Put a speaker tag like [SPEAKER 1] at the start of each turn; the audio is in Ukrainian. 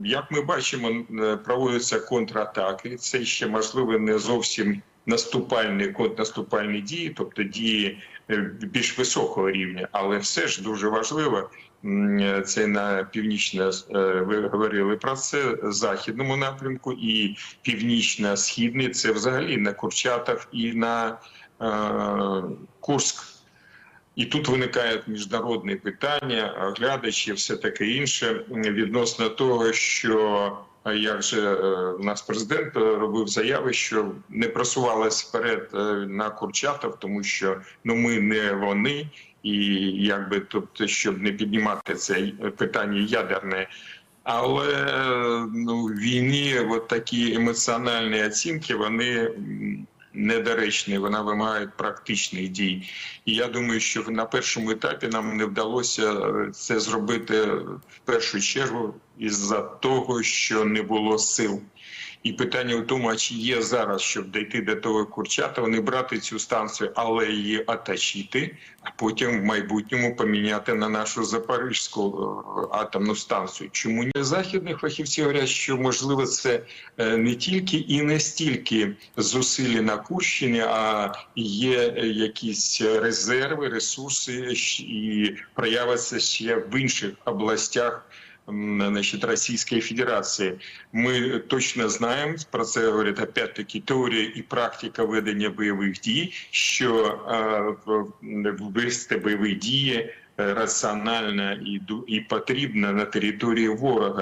[SPEAKER 1] Як ми бачимо, е, проводяться контратаки. Це ще можливо не зовсім наступальні контрнаступальні дії, тобто дії е, більш високого рівня, але все ж дуже важливо. е, Це на північно е, ви говорили про це західному напрямку, і північно-східний це взагалі на Курчатов і на е, Курск. І тут виникають міжнародні питання, глядачі, все таке інше відносно того, що як же е, у нас президент е, робив заяви, що не просувалась вперед е, на Курчатов, тому що ну ми не вони, і якби тобто, щоб не піднімати це питання ядерне. Але е, ну, в війні от такі емоціональні оцінки вони м, недоречні, вона вимагає практичних дій. І я думаю, що на першому етапі нам не вдалося е, це зробити в першу чергу із-за того, що не було сил. І питання в тому, а чи є зараз, щоб дійти до того Курчатова, не брати цю станцію, але її оточити, а потім в майбутньому поміняти на нашу Запорізьку е, атомну станцію. Чому не західні фахівці говорять, що можливо це е, не тільки і не стільки зусилля на Курщині, а є е, якісь резерви, ресурси і проявиться ще в інших областях. М, Российской Федерації ми точно знаємо про це говорить опять-таки теорія і практика ведення бойових дій, що ввести бойові дії е, раціонально і потрібно на території ворога.